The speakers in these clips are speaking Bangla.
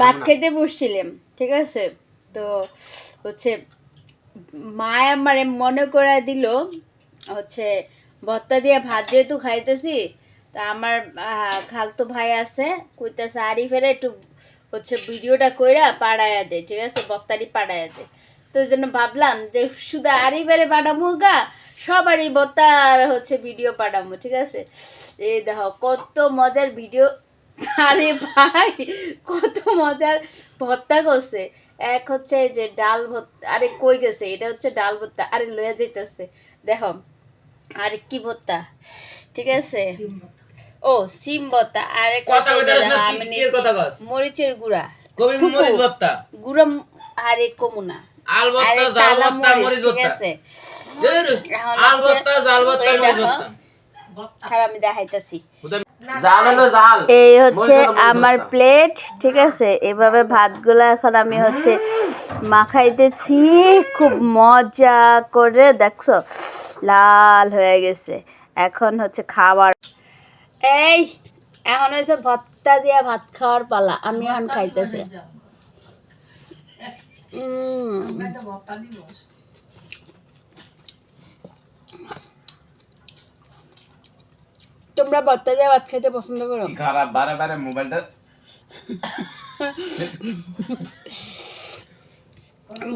ভাত খেতে বসছিলাম ঠিক আছে? তো হচ্ছে মা আমারে মনে করে দিল হচ্ছে ভর্তা দিয়ে ভাত যেহেতু খাইতেছি তা আমার খালতো ভাই আছে কইতেছে আরি ফেরে একটু হচ্ছে ভিডিওটা কইরা পাড়ায়া দে ঠিক আছে? বত্তারি পাড়ায়া দে। তো ওই জন্য ভাবলাম যে শুধু আরি ফেরে পাঠামো গা সবারই বত্তার হচ্ছে ভিডিও পাঠাবো ঠিক আছে? এই দেখো কত মজার ভিডিও আরে ভাই কত মজার ভর্তা করছে। এক হচ্ছে এই যে ডাল ভর্তা আরে কই গেছে? এটা হচ্ছে ডাল ভর্তা আরে লয়ে যাইতেছে। দেখো আর কি ভর্তা? ঠিক আছে? ও সিম ভর্তা আর মরিচের গুঁড়া। আরে কমুনা আল আরে তালা মরিচ মরিচ ঠিক আছে। খারাপ আমি দেখাইতাছি। এই হচ্ছে আমার প্লেট ঠিক আছে? এভাবে ভাতগুলো এখন আমি হচ্ছে মাখাইতেছি। খুব মজা করে দেখছ? লাল হয়ে গেছে। এখন হচ্ছে খাবার। এই এখন হচ্ছে ভর্তা দিয়া ভাত খাওয়ার পালা। আমি এখন খাইতেছি। তোমরা ভর্তা দিয়ে ভাত খেতে পছন্দ করো। খারাপ বারে বারে মোবাইলটা।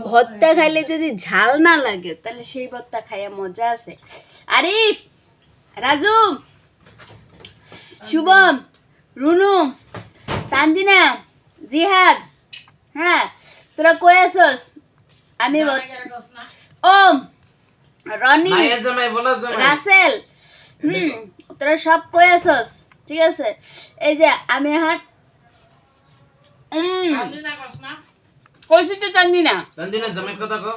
ভর্তা খাইলে যদি ঝাল না লাগে তাহলে সেই ভর্তা খাইয়া মজা আছে। আরিফ রাজু শুভম রুনু তানজিনা জিহাদ হ্যাঁ তোরা কই আসস আমি ভত- ও রনি রাসেল হুম তোরা সব কই আসস ঠিক আছে? এই যে আমি এখন উম, কইছি তো তানজিনা রঞ্জিনা জামাইয়ের কথা কও?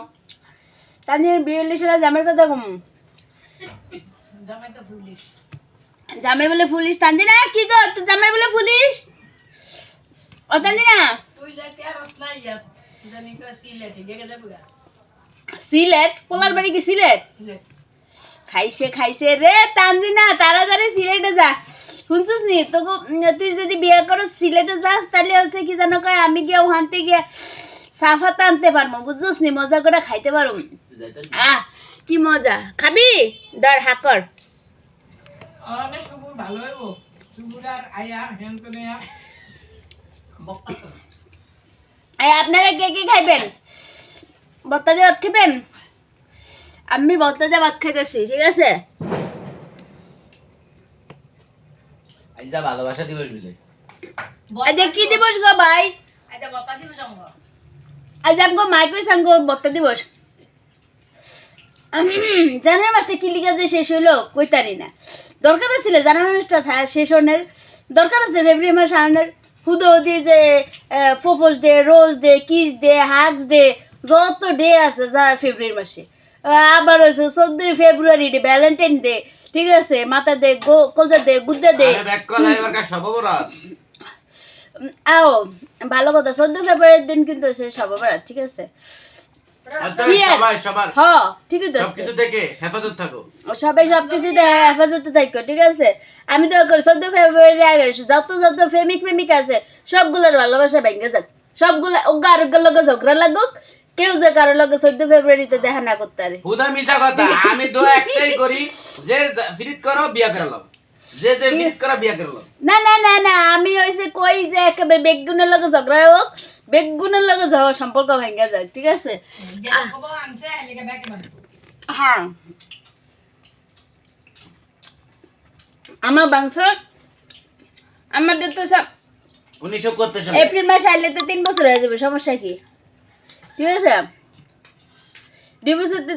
তানজিনের বিয়ে হলে সেটা জামের কথা কম। জামে বলে পুলিশ তানজিনা কি গো তো জামাই বলে পুলিশ ও তানজিনা। সিলেট। পোলার বাড়ি কি সিলেট। খাইছে খাইছে রে তানজিনা তাড়াতাড়ি সিলেটে যা। শুনছিস নি তোকে তুই যদি বিয়ে করো সিলেটে যাস তাহলে হচ্ছে কি জানো কয় আমি গিয়ে ওখানতে গিয়ে সাফাত আনতে পারব বুঝছিস নি মজা করে খাইতে পারব আহ কি মজা। খাবি? দর হাকর আপনারা কে কে খাইবেন? বত্তা দিয়ে খাবেন আমি দিয়ে ভাত খাইতেছি ঠিক আছে? আজ যা ভালোবাসা দিবস বিলে। আজ কি দিবস। গো ভাই? আজ আমগো। মাইকই সাঙ্গো বত্তা দিবস। জানুয়ারি মাসটা কি লিখা যে শেষ হইল কইতারি না। দরকার ছিল জানুয়ারি মাসটা থা- শেষ হনের দরকার আছে ফেব্রুয়ারি মাস আনার হুদো দিয়ে যে propose day rose day kiss day hugs day যত ডে আছে যা ফেব্রুয়ারি মাসে। আবার হয়েছে চোদ্দই ফেব্রুয়ারি ডে ভ্যালেন্টাইন ডে ঠিক আছে? মাথা দে গো কলজা দে গুদ্দা দে। আও ভালো কথা চোদ্দ ফেব্রুয়ারির দিন কিন্তু ঠিক আছে? সবাই সবার। হ ঠিকই তো আছে। সবকিছু থেকে। হেফাজত থাকো ঠিক আছে? আমি তো চোদ্দ ফেব্রুয়ারি আগে যত যত প্রেমিক প্রেমিক আছে সবগুলোর ভালোবাসা ভেঙে যাক। সবগুলো ওগা আরোগ্যের লগে ঝগড়া লাগুক কেউ যে কারও লগে চোদ্দ ফেব্রুয়ারিতে দেখা না করতে পারে। হুদা মিছা কথা আমি তো একটাই করি যে ফিরিত করো বিয়া করে লও। যে যে ফিরিত করো বিয়া করে লও। না না না না আমি হয়েছে কই যে একেবারে বেগুনের লগে ঝগড়া হোক বেগুনের লগে ঝগড়া সম্পর্ক ভেঙে যাক ঠিক আছে? হ্যাঁ। আমার বংশ আমাদের তো সব উনিশশো এপ্রিল মাস আইলে তো তিন বছর হয়ে যাবে সমস্যা কি? ঠিক আছে দুই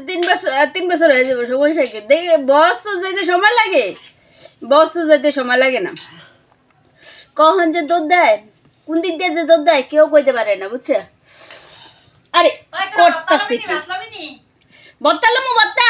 তিন বছর তিন বছর হয়ে যাবে সমস্যা কি দেখে বস তো যাইতে সময় লাগে? বস তো যাইতে সময় লাগে না। কখন যে দোধ দেয় কোন দিক দিয়ে যে দোধ দেয় কেউ কইতে পারে না বুঝছে? আরে করতাছি কি? বত্তালামু বত্তা